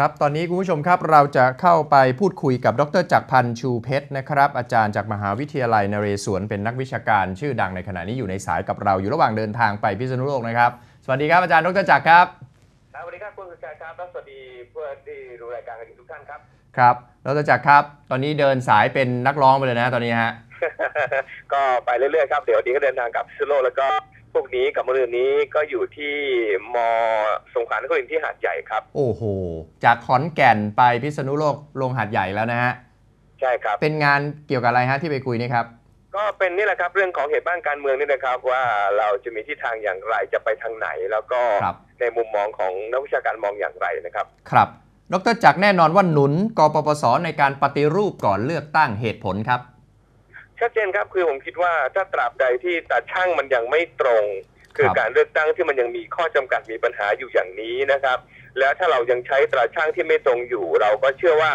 ครับ ตอนนี้คุณผู้ชมครับเราจะเข้าไปพูดคุยกับดรจักรพันธ์ชูเพชรนะครับ อาจารย์จากมหาวิทยาลัยนเรศวรเป็นนักวิชาการชื่อดังในขณะนี้อยู่ในสายกับเราอยู่ระหว่างเดินทางไปพิษณุโลกนะครับ สวัสดีครับอาจารย์ดรจักรครับครับสวัสดีครับคุณสุชัยครับและสวัสดีเพื่อนที่ดูรายการกันทุกท่านครับครับดรจักรครับ ตอนนี้เดินสายเป็นนักร้องไปเลยนะตอนนี้ฮะก็ไปเรื่อยๆครับเดี๋ยววันนี้ก็เดินทางกลับพิษณุโลกแล้วก็ พวกนี้กับมะรืนนี้ก็อยู่ที่มสงขลานครินทร์ที่หาดใหญ่ครับ โอ้โห จากขอนแก่นไปพิษณุโลกลงหาดใหญ่แล้วนะฮะ ใช่ครับ เป็นงานเกี่ยวกับอะไรฮะที่ไปคุยนี่ครับ ก็เป็นนี่แหละครับเรื่องของเหตุบ้านการเมืองนี่นะครับ ว่าเราจะมีทิศทางอย่างไรจะไปทางไหน แล้วก็ครับ ในมุมมองของนักวิชาการมองอย่างไรนะครับ ครับ ดรจักรแน่นอนว่าหนุนกปปสในการปฏิรูปก่อนเลือกตั้งเหตุผลครับ ชัดเจนครับคือผมคิดว่าถ้าตราบใดที่ตาช่างมันยังไม่ตรง คือครับการเลือกตั้งที่มันยังมีข้อจำกัดมีปัญหาอยู่อย่างนี้นะครับ แล้วถ้าเรายังใช้ตราช่างที่ไม่ตรงอยู่ เราก็เชื่อว่า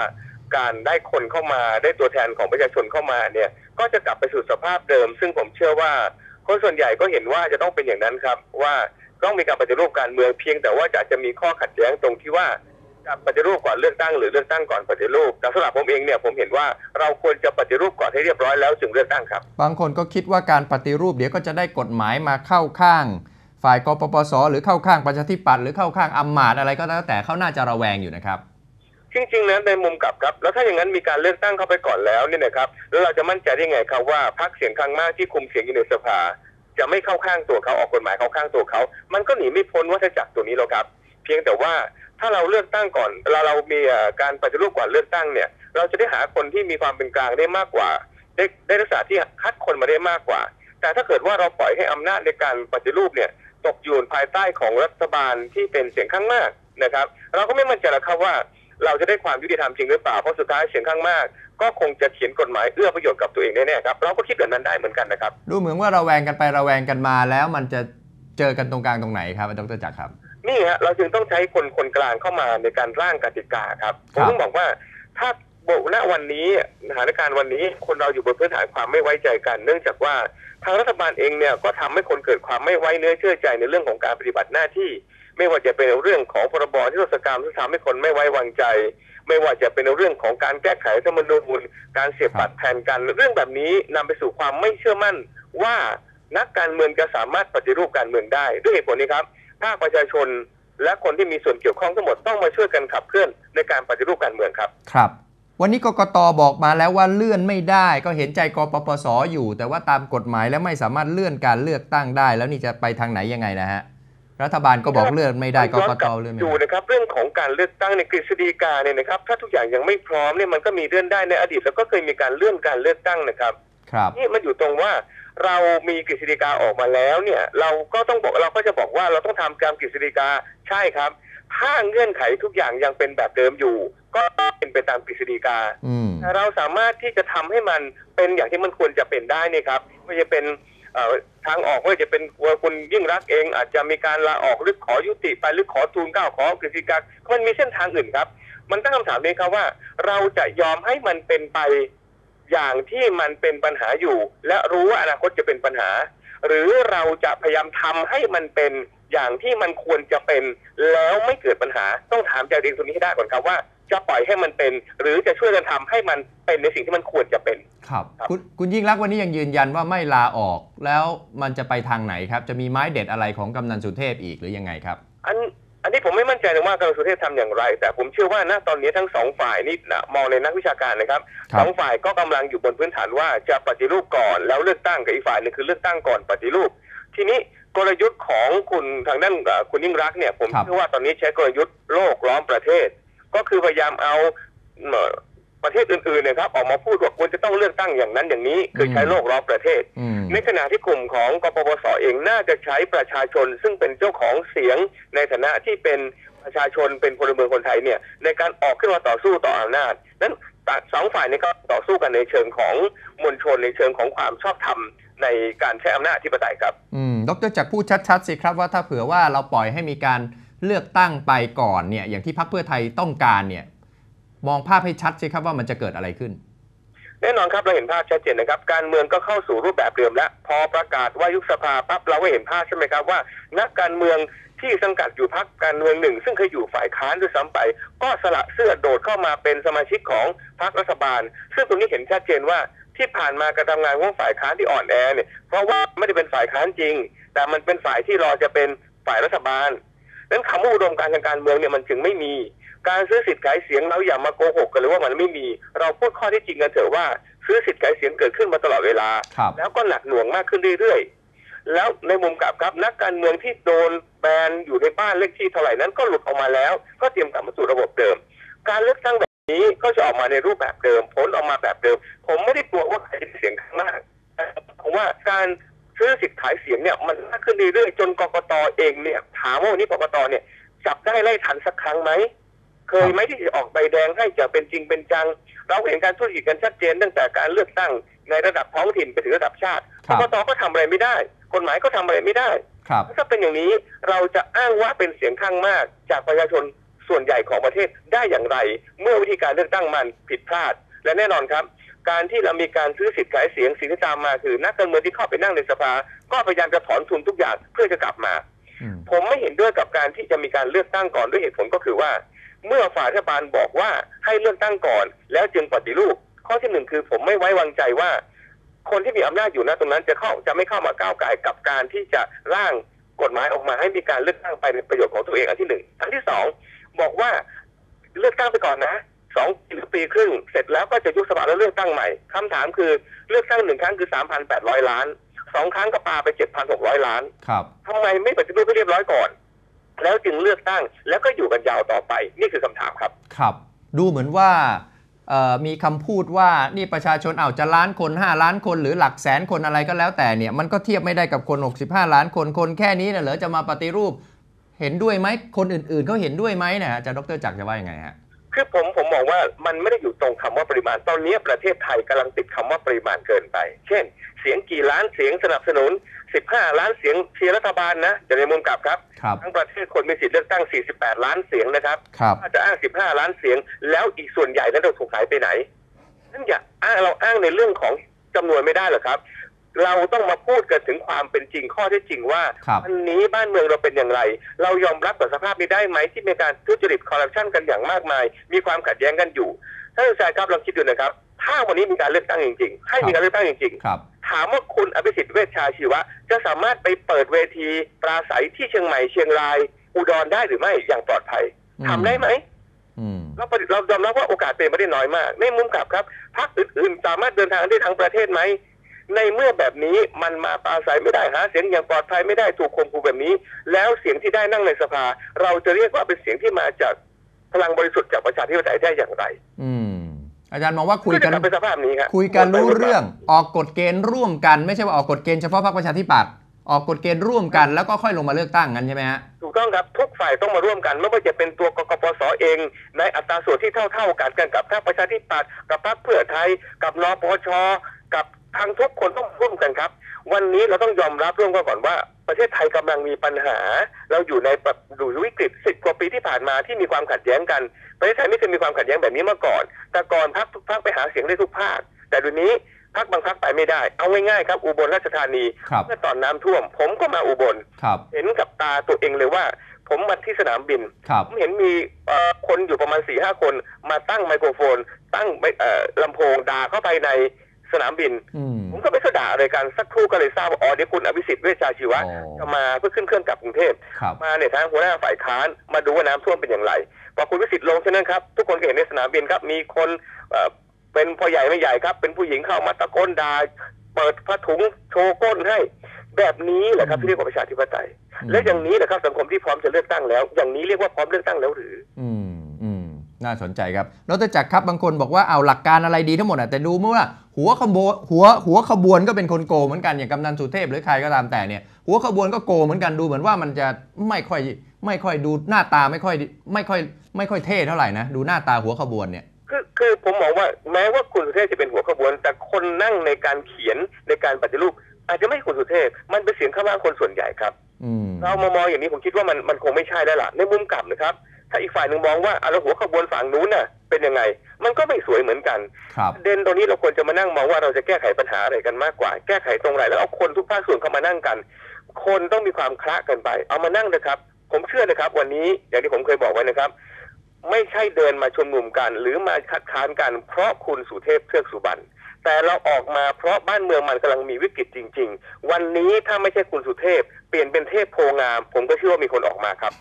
การได้คนเข้ามาได้ตัวแทนของประชาชนเข้ามาเนี่ย ก็จะกลับไปสู่สภาพเดิม ซึ่งผมเชื่อว่าคนส่วนใหญ่ก็เห็นว่าจะต้องเป็นอย่างนั้นครับ ว่าต้องมีการปฏิรูปการเมืองเพียงแต่ว่าจะจะมีข้อขัดแย้งตรงที่ว่า จะปฏิรูปก่อนเลือกตั้งหรือเลือกตั้งก่อนปฏิรูปแต่สำหรับผมเองเนี่ยผมเห็นว่าเราควรจะปฏิรูปก่อนให้เรียบร้อยแล้วจึงเลือกตั้งครับ บางคนก็คิดว่าการปฏิรูปเดี๋ยวก็จะได้กฎหมายมาเข้าข้าง ฝ่ายกปปส หรือเข้าข้างประชาธิปัตย์หรือเข้าข้างอำมาตย์อะไรก็แล้วแต่เขาน่าจะระแวงอยู่นะครับจริงๆแล้วในมุมกลับครับ แล้วถ้าอย่างนั้นมีการเลือกตั้งเข้าไปก่อนแล้วเนี่ยนะครับแล้วเราจะมั่นใจได้ไงครับว่าพรรคเสียงข้างมากที่คุมเสียงอยู่ในสภา จะไม่เข้าข้างตัวเขาออกกฎหมายเข้าข้างตัวเขา มันก็หนีไม่พ้นวัฏจักรตัวนี้หรอกครับ เพียงแต่ว่า ถ้าเราเลือกตั้งก่อน เราเรามีการปฏิรูปก่อนเลือกตั้งเนี่ย เราจะได้หาคนที่มีความเป็นกลางได้มากกว่า ได้ได้ลักษณะที่คัดคนมาได้มากกว่า แต่ถ้าเกิดว่าเราปล่อยให้อำนาจในการปฏิรูปเนี่ยตกอยู่ภายใต้ของรัฐบาลที่เป็นเสียงข้างมากนะครับ เราก็ไม่มั่นใจหรอกครับว่า เราจะได้ความยุติธรรมจริงหรือเปล่าเพราะสุดท้ายเสียงข้างมาก ก็คงจะเขียนกฎหมายเอื้อประโยชน์กับตัวเองแน่ๆครับเราก็คิดแบบนั้นได้เหมือนกันนะครับ ดูเหมือนว่าเระแวงกันไประแวงกันมาแล้วมันจะเจอกันตรงกลางตรงไหนครับดรจักรครับ นี่ฮะเราจึงต้องใช้คนคนกลางเข้ามาในการร่างกติกาครับผครัมบต้องบอกว่าถ้าโบณวันนี้สถานการณ์วันนี้คนเราอยู่บนพื้นฐานความไม่ไว้ใจกัน เนื่องจากว่าทางรัฐบาลเองเนี่ยก็ทำให้คนเกิดความไม่ไว้เนื้อเชื่อใจในเรื่องของการปฏิบัติหน้าที่ ไม่ว่าจะเป็นเรื่องของพรบที่รศกรรมที่ทำให้คนไม่ไว้วางใจ ไม่ว่าจะเป็นเรื่องของการแก้ไขรัฐธรรมนูญการเสียบบัตรแทนกันเรื่องแบบนี้นำไปสู่ความไม่เชื่อมั่นว่านักการเมืองจะสามารถปฏิรูปการเมืองได้ด้วยเหตุผลนี้ครับ ภาคประชาชน และคนที่มีส่วนเกี่ยวข้องทั้งหมดต้องมาช่วยกันขับเคลื่อนในการปฏิรูปการเมืองครับ ครับ วันนี้กกตบอกมาแล้วว่าเลื่อนไม่ได้ ก็เห็นใจกปปสอยู่ แต่ว่าตามกฎหมายแล้วไม่สามารถเลื่อนการเลือกตั้งได้ แล้วนี่จะไปทางไหนยังไงนะฮะรัฐบาลก็บอกเลื่อนไม่ได้กย้อนกกตลับเลื่อนไม่อยู่ได้นะครับเรื่องของการเลือกตั้งในกฤษฎีกาเนี่ยนะครับ ถ้าทุกอย่างยังไม่พร้อมเนี่ยมันก็มีเลื่อนได้ในอดีต แล้วก็เคยมีการเลื่อนการเลือกตั้งนะครับ ครับนี่มันอยู่ตรงว่า เรามีกฤษฎีกาออกมาแล้วเนี่ย เราก็ต้องบอกเราก็จะบอกว่าเราต้องทำตามกฤษฎีกาใช่ครับ ถ้าเงื่อนไขทุกอย่างยังเป็นแบบเดิมอยู่ ก็เป็นไปตามกฤษฎีกาอืมแต่เราสามารถที่จะทำให้มันเป็นอย่างที่มันควรจะเป็นได้นี่ครับไม่จะเป็นเอ่อทางออกไม่ว่าจะเป็นว่าคุณยิ่งรักษณ์เอง อาจจะมีการลาออกหรือขอยุติไปหรือขอทูลเกล้าขอกฤษฎีกามันมีเส้นทางอื่นครับ มันตั้งคำถามนี้ครับว่า เราจะยอมให้มันเป็นไป อย่างที่มันเป็นปัญหาอยู่ และรู้ว่าอนาคตจะเป็นปัญหา หรือเราจะพยายามทำให้มันเป็นอย่างที่มันควรจะเป็นแล้วไม่เกิดปัญหาต้องถามใจตัวเองตรงนี้ให้ได้ก่อนครับว่าจะปล่อยให้มันเป็น หรือจะช่วยกันทำให้มันเป็นในสิ่งที่มันควรจะเป็น ครับครับคุณคุณยิ่งรักษณ์วันนี้ยังยืนยันว่าไม่ลาออกแล้วมันจะไปทางไหนครับ จะมีไม้เด็ดอะไรของกำนันสุเทพอีกหรือยังไงครับ อัน อันนี้ผมไม่มั่นใจนะว่ากระทรวงสุเทพทำอย่างไร แต่ผมเชื่อว่าณตอนนี้ทั้งสองฝ่ายนี่นะมองในนักวิชาการนะครับครับสองฝ่ายก็กำลังอยู่บนพื้นฐานว่าจะปฏิรูปก่อนแล้วเลือกตั้งกับอีกฝ่ายหนึงคือเลือกตั้งก่อนปฏิรูป ทีนี้กลยุทธ์ของคุณทางด้านเอ่อคุณยิ่งรักษณ์เนี่ย ผมครับเชื่อว่าตอนนี้ใช้กลยุทธ์โลกล้อมประเทศ ก็คือพยายามเอาเอ่อ ประเทศอื่นๆเนยครับออกมาพูดว่าควรจะต้องเลือกตั้งอย่างนั้นอย่างนี้ คือใช้โลกล้อมประเทศอืมในขณะที่กลุ่มของกปปสเองน่าจะใช้ประชาชน ซึ่งเป็นเจ้าของเสียงในฐานะที่เป็นประชาชนเป็นพลเมืองคนไทยเนี่ยในการออกขึ้นมาต่อสู้ต่ออำนาจนั้นสองฝ่ายนี้ก็ต่อสู้กันในเชิงของมวลชนในเชิงของความชอบธรรมในการใช้อำนาจที่ปไตยครับ อืม ดรจักรพูดชัดๆสิครับว่าถ้าเผื่อว่าเราปล่อยให้มีการเลือกตั้งไปก่อนเนี่ยอย่างที่พรรคเพื่อไทยต้องการเนี่ย มองภาพให้ชัดสิครับว่ามันจะเกิดอะไรขึ้น แน่นอนครับเราเห็นภาพชัดเจนนะครับ การเมืองก็เข้าสู่รูปแบบเดิมแล้ว พอประกาศว่ายุบสภาปั๊บเราก็เห็นภาพใช่ไหมครับว่า นักการเมืองที่สังกัดอยู่พักการเมืองหนึ่ง ซึ่งเคยอยู่ฝ่ายค้านด้วยซ้ำไป ก็สละเสื้อโดดเข้ามาเป็นสมาชิกของพรรครัฐบาล ซึ่งตรงนี้เห็นชัดเจนว่าที่ผ่านมาการทำงานของฝ่ายค้านที่อ่อนแอเนี่ยเพราะว่าไม่ได้เป็นฝ่ายค้านจริง แต่มันเป็นฝ่ายที่รอจะเป็นฝ่ายรัฐบาลนั้นคำว่าอุดมการทางการเมืองเนี่ยมันจึงไม่มี การซื้อสิทธิ์ขายเสียงเราอย่ามาโกหกกันเลยว่ามันไม่มี เราพูดข้อที่จริงกันเถอะว่า ซื้อสิทธิ์ขายเสียงเกิดขึ้นมาตลอดเวลาครับแล้วก็หนักหน่วงมากขึ้นเรื่อยๆ แล้วในมุมกลับครับนักการเมืองที่โดนแบนอยู่ในบ้านเลขที่เท่าไหร่นั้นก็หลุดออกมาแล้ว ก็เตรียมกลับมาสู่ระบบเดิม การเลือกตั้งแบบนี้ก็จะออกมาในรูปแบบเดิม ผลออกมาแบบเดิม ผมไม่ได้กลัวว่าใครจะได้เสียงข้างมากแต่ผมว่าการซื้อสิทธิ์ขายเสียงเนี่ยมันมากขึ้นเรื่อยๆจนกกตเองเนี่ยถามว่าวันนี้กกตเนี่ยจับได้ไล่ทันสักครั้งไหม เคยไหมที่จะออกใบแดงให้จะเป็นจริงเป็นจัง เราเห็นการทุจริตกันชัดเจน ตั้งแต่การเลือกตั้งในระดับท้องถิ่นไปถึงระดับชาติคกรับกตก็ทำอะไรไม่ได้ กฎหมายก็ทำอะไรไม่ได้ครับถ้าเป็นอย่างนี้เราจะอ้างว่าเป็นเสียงข้างมาก จากประชาชนส่วนใหญ่ของประเทศได้อย่างไร เมื่อวิธีการเลือกตั้งมันผิดพลาด และแน่นอนครับ การที่เรามีการซื้อสิทธิ์ขายเสียงสิ่งที่ตามมาคือ นักการเมืองที่เข้าไปนั่งในสภา ก็พยายามจะถอนทุนทุกอย่างเพื่อจะกลับมาอืมผมไม่เห็นด้วยกับการที่จะมีการเลือกตั้งก่อนด้วยเหตุผลก็คือว่า เมื่อฝ่ายรัฐบาลบอกว่าให้เลือกตั้งก่อน แล้วจึงปฏิรูป ข้อที่หนึ่งคือผมไม่ไว้วางใจว่า คนที่มีอำนาจอยู่ณตรงนั้นจะเข้าจะไม่เข้ามาก้าวไก่ายกับการที่จะร่างกฎหมายออกมาให้มีการเลือกตั้งไปในประโยชน์ของตัวเองอันที่หนึ่งอันที่สองบอกว่าเลือกตั้งไปก่อนนะสองปีหรือปีครึ่งเสร็จแล้วก็จะยุบสภาแล้วเลือกตั้งใหม่คำถามคือเลือกตั้งหนึ่งครั้งคือสามพันแปดร้อยล้านสองครั้งก็ปาไปเจ็ดพันหกร้อยล้านครับทำไมไม่ปฏิรูปให้เรียบร้อยก่อน แล้วจึงเลือกตั้งแล้วก็อยู่กันยาวต่อไป นี่คือคำถามครับครับ ดูเหมือนว่าเอ่อมีคำพูดว่านี่ประชาชนเอาจะล้านคน 5 ล้านคนหรือหลักแสนคนอะไรก็แล้วแต่เนี่ยมันก็เทียบไม่ได้กับคน 65 ล้านคนคนแค่นี้นะเหรอจะมาปฏิรูปเห็นด้วยไหมคนอื่นๆเขาเห็นด้วยไหมนะฮะอาจารย์ดรจักรจะว่ายังไงฮะคือผมผมมองว่ามันไม่ได้อยู่ตรงคำว่าปริมาณ ตอนนี้ประเทศไทยกำลังติดคำว่าปริมาณเกินไป เช่น เสียงกี่ล้านเสียงสนับสนุน 15 ล้านเสียงเชียร์รัฐบาลนะจะในมุมกลับครับ ครับทั้งประเทศคนมีสิทธิ์เลือกตั้ง 48 ล้านเสียงนะครับครับถ้าจะอ้าง 15 ล้านเสียง แล้วอีกส่วนใหญ่นั้นเราถูกหายไปไหนนั่นอย่าอ้างเราอ้างในเรื่องของจำนวนไม่ได้หรอกครับ เราต้องมาพูดกันถึงความเป็นจริงข้อเท็จจริงว่าครับวันนี้บ้านเมืองเราเป็นอย่างไร เรายอมรับกับสภาพนี้ได้ไหมที่มีการทุจริตคอร์รัปชันกันอย่างมากมาย มีความขัดแย้งกันอยู่ท่านอาจารย์ครับลองคิดดูนะครับ ถ้าวันนี้มีการเลือกตั้งจริงๆ ให้มีการเลือกตั้งจริงครับๆถามว่าคุณอภิสิทธิ์เวชชาชีวะ จะสามารถไปเปิดเวทีปราศัยที่เชียงใหม่เชียงราย อุดรได้หรือไม่อย่างปลอดภัยอืมทำได้ไหมอืมเราปฏิเรายอมรับว่าโอกาสเป็นไปได้น้อยมาก ในมุมกลับครับพรรคอื่นๆ สามารถเดินทางได้ทั้งประเทศไหมในเมื่อแบบนี้มันมาปราศัยไม่ได้หาเสียงอย่างปลอดภัยไม่ได้ถูกข่มขู่แบบนี้ แล้วเสียงที่ได้นั่งในสภา เราจะเรียกว่าเป็นเสียงที่มาจากพลังบริสุทธิ์จากประชาธิปไตยได้อย่างไร อืม อาจารย์มองว่าคุยกันก็จะเป็นสภาพนี้ครับคุยกันรู้เรื่องออกกฎเกณฑ์ร่วมกัน ไม่ใช่ว่าออกกฎเกณฑ์เฉพาะพรรคประชาธิปัตย์ออกกฎเกณฑ์ร่วมกันแล้วก็ค่อยลงมาเลือกตั้งกันใช่ไหมฮะถูกต้องครับทุกฝ่ายต้องมาร่วมกันไม่ว่าจะเป็นตัวกกปสเอง ในอัตราส่วนที่เท่า ๆกันกันกับพรรคประชาธิปัตย์กับพรรคเพื่อไทย กับนปชกับทางทุกคนต้องร่วมกันครับ วันนี้เราต้องยอมรับร่วมกันก่อนว่า ประเทศไทยกำลังมีปัญหา เราอยู่ในแบบอยู่วิกฤตสิบกว่าปีที่ผ่านมาที่มีความขัดแย้งกัน ประเทศไทยไม่เคยมีความขัดแย้งแบบนี้มาก่อน แต่ก่อนพรรคทุกพรรคไปหาเสียงได้ทุกภาค แต่เดี๋ยวนี้พรรคบางพรรคไปไม่ได้ เอาง่ายๆครับ อุบลราชธานีครับเมื่อตอนน้ำท่วม ผมก็มาอุบลครับเห็นกับตาตัวเองเลยว่า ผมมาที่สนามบินครับผมเห็นมีเอ่อคนอยู่ประมาณสี่ห้าคน มาตั้งไมโครโฟน ตั้งไมเอ่อลำโพงด่าเข้าไปใน สนามบินอืมผมก็ไม่เข้าด่าอะไรกันสักครู่ก็เลยทราบว่าอ๋อเดี๋ยวคุณอภิสิทธิ์เวชชาชีวะอ๋อจะมาเพื่อขึ้นเครื่องกลับกรุงเทพครับมาเนี่ยทางหัวหน้าฝ่ายค้านมาดูว่าน้ำท่วมเป็นอย่างไรพอคุณวิสิทธิ์ลงเท่านั้นครับทุกคนก็เห็นในสนามบินครับ มีคนเอ่อเป็นพ่อใหญ่ไม่ใหญ่ครับ เป็นผู้หญิงเข้ามาตะโกนด่าเปิดผ้าถุงโชว์ก้นให้ แบบนี้แหละครับที่เรียกว่าประชาธิปไตย และอย่างนี้แหละครับสังคมที่พร้อมจะเลือกตั้งแล้ว อย่างนี้เรียกว่าพร้อมเลือกตั้งแล้วหรือ อืมอืม น่าสนใจครับดรจักรครับบางคนบอกว่าเอาหลักการอะไรดีทั้งหมดอะแต่ดูเมื่อว่าหัวขบวนหัวหัวขบวนก็เป็นคนโกงเหมือนกันอย่างกำนันสุเทพหรือใครก็ตามแต่เนี่ยหัวขบวนก็โกงเหมือนกันดูเหมือนว่ามันจะไม่ค่อยไม่ค่อยดูหน้าตาไม่ค่อยไม่ค่อยไม่ค่อยเท่เท่าไหร่นะดูหน้าตาหัวขบวนเนี่ยคือคือผมมองว่าแม้ว่าคุณสุเทพจะเป็นหัวขบวน แต่คนนั่งในการเขียนในการปฏิรูป อาจจะไม่ใช่คุณสุเทพมันเป็นเสียงข้างมากคนส่วนใหญ่ครับอืมเรามามองอย่างนี้ผมคิดว่ามันมันคงไม่ใช่แล้วล่ะในมุมกลับนะครับ ถ้าอีกฝ่ายหนึ่งมองว่าอะแล้วหัวขบวนฝั่งนู้นน่ะเป็นยังไง มันก็ไม่สวยเหมือนกันครับประเด็นตรงนี้เราควรจะมานั่งมองว่าเราจะแก้ไขปัญหาอะไรกันมากกว่า แก้ไขตรงไหนแล้วเอาคนทุกภาคส่วนเข้ามานั่งกัน คนต้องมีความคละกันไป เอามานั่งนะครับ ผมเชื่อนะครับ วันนี้อย่างที่ผมเคยบอกไว้นะครับ ไม่ใช่เดินมาชุมนุมกัน หรือมาคัดค้านกัน เพราะคุณสุเทพเทือกสุบรรณแต่เราออกมาเพราะบ้านเมืองมันกำลังมีวิกฤตจริง ๆ วันนี้ถ้าไม่ใช่คุณสุเทพ เปลี่ยนเป็นเทพโพงาม ผมก็เชื่อว่ามีคนออกมาครับ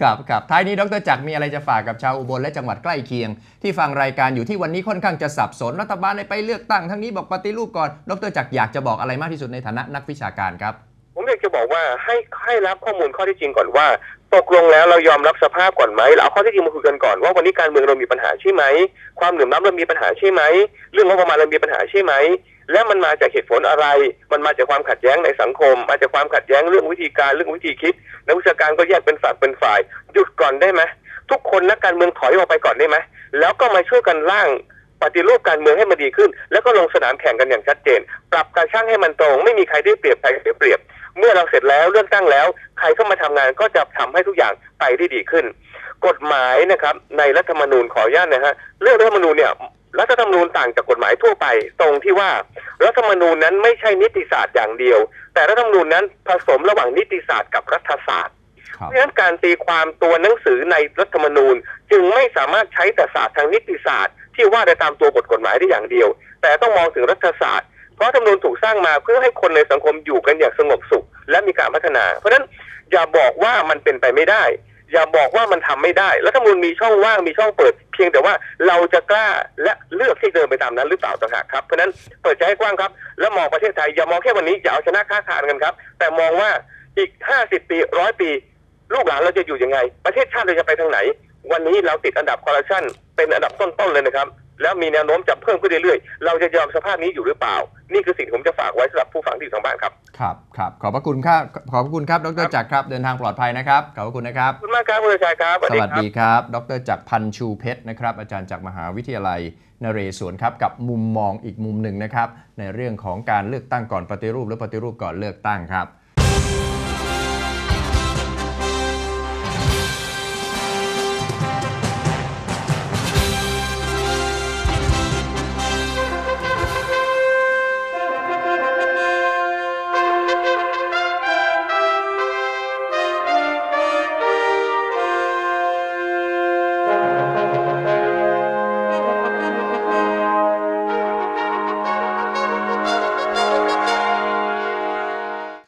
ครับครับท้ายนี้ดรจักรมีอะไรจะฝากกับชาวอุบลและจังหวัดใกล้เคียง ที่ฟังรายการอยู่ที่วันนี้ค่อนข้างจะสับสนรัฐบาลไปเลือกตั้งทั้งนี้บอกปฏิรูปก่อนดรจักรอยากจะบอกอะไรมากที่สุดในฐานะนักวิชาการครับ ผมอยากจะบอกว่าให้ให้รับข้อมูลข้อที่จริงก่อนว่าตกลงแล้วเรายอมรับสภาพก่อนไหมเราเอาข้อที่จริงมาคุยกันก่อนว่าวันนี้การเมืองเรามีปัญหาใช่ไหม ความเหลื่อมล้ำเรามีปัญหาใช่ไหม เรื่องงบประมาณเรามีปัญหาใช่ไหม และมันมาจากเหตุผลอะไร มันมาจากความขัดแย้งในสังคม มาจากความขัดแย้งเรื่องวิธีการเรื่องวิธีคิด นักวิชาการก็แยกเป็นฝักเป็นฝ่าย หยุดก่อนได้ไหมทุกคนนักการเมืองถอยออกไปก่อนได้ไหมแล้วก็มาช่วยกันร่างปฏิรูปการเมืองให้มันดีขึ้น แล้วก็ลงสนามแข่งกันอย่างชัดเจน ปรับการช่างให้มันตรง ไม่มีใครได้เปรียบใครเสียเปรียบ เมื่อเราเสร็จแล้วเลือกตั้งแล้ว ใครเข้ามาทำงานก็จะทำให้ทุกอย่างไปได้ดีขึ้น กฎหมายนะครับในรัฐธรรมนูญขออนุญาตนะฮะเรื่องรัฐธรรมนูญเนี่ย รัฐธรรมนูญต่างจากกฎหมายทั่วไป ตรงที่ว่ารัฐธรรมนูญนั้นไม่ใช่นิติศาสตร์อย่างเดียว แต่รัฐธรรมนูญนั้นผสมระหว่างนิติศาสตร์กับรัฐศาสตร์ครับเพราะฉะนั้นการตีความตัวหนังสือในรัฐธรรมนูญ จึงไม่สามารถใช้แต่ศาสตร์ทางนิติศาสตร์ ที่ว่าได้ตามตัวบทกฎหมายได้อย่างเดียว แต่ต้องมองถึงรัฐศาสตร์เพราะรัฐธรรมนูญถูกสร้างมาเพื่อให้คนในสังคมอยู่กันอย่างสงบสุข และมีการพัฒนา เพราะฉะนั้นอย่าบอกว่ามันเป็นไปไม่ได้ อย่าบอกว่ามันทำไม่ได้ รัฐธรรมนูญมีช่องว่างมีช่องเปิดเพียงแต่ว่าเราจะกล้าและเลือกที่เดินไปตามนั้นหรือเปล่าต่างหากครับ เพราะฉะนั้นเปิดใจให้กว้างครับ แล้วมองประเทศไทยอย่ามองแค่วันนี้อย่าเอาชนะค้าขานกันครับ แต่มองว่าอีก 50 ปีร้อยปี ลูกหลานเราจะอยู่ยังไง ประเทศชาติเราจะไปทางไหน วันนี้เราติดอันดับคอร์รัปชันเป็นอันดับต้นๆเลยนะครับ แล้วมีแนวโน้มจะเพิ่มขึ้นเรื่อยๆ เราจะยอมสภาพนี้อยู่หรือเปล่า นี่คือสิ่งที่ผมจะฝากไว้สำหรับผู้ฟังที่อยู่ทางบ้านครับ ครับครับขอบพระคุณครับ ขอบพระคุณครับ ดรจักรครับ เดินทางปลอดภัยนะครับ ขอบพระคุณนะครับ ขอบคุณมากครับคุณชัยครับ สวัสดีครับ ดรจักรพันธ์ชูเพชรนะครับ อาจารย์จากมหาวิทยาลัยนเรศวรครับ กับมุมมองอีกมุมหนึ่งนะครับ ในเรื่องของการเลือกตั้งก่อนปฏิรูปและปฏิรูปก่อนเลือกตั้งครับ